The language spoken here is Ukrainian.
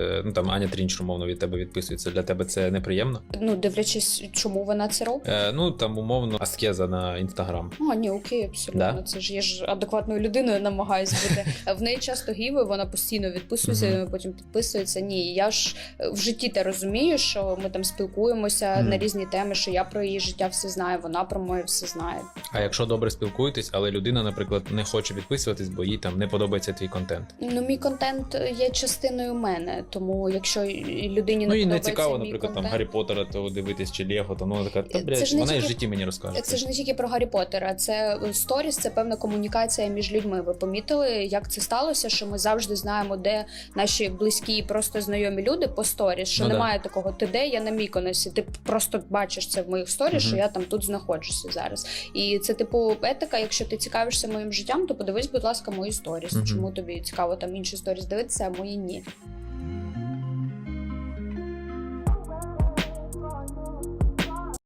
Е, Ну там Аня Трінчер, умовно, від тебе відписується. Для тебе це неприємно? Ну, дивлячись, чому вона це робить. Е, ну там умовно аскеза на інстаграм. А, ні, окей, абсолютно. Да? Це ж я ж адекватною людиною намагаюся бути. В неї часто гіви, вона постійно відписується, Мгм. потім підписується. Ні, я ж в житті те розумію, що ми там спілкуємося Мгм. на різні теми, що я про її життя все знаю, вона про моє все знає. А якщо добре спілкуєтесь, але людина, наприклад, не хоче підписуватись, бо їй там не подобається твій контент. Ну, мій контент є частиною мене, тому якщо людині Ну не і не цікаво, наприклад, там контент, Гаррі Поттера того дивитись чи Лего, там вона така, та блядь, вона і в житті мені розкаже. Це ж не тільки про Гаррі Поттера, це сторіс, це певна комунікація між людьми. Ви помітили, як це сталося? Що ми завжди знаємо, де наші близькі і просто знайомі люди по сторіс. Що Ну да. немає такого, ти де я на Міконосі. Ти просто бачиш це в моїх сторіс, що я там тут знаходжуся зараз. І це типу етика. Якщо ти цікавишся моїм життям, то подивись, будь ласка, мої сторіс. Мгм. Чому тобі цікаво там інші сторіс дивитися, а мої ні.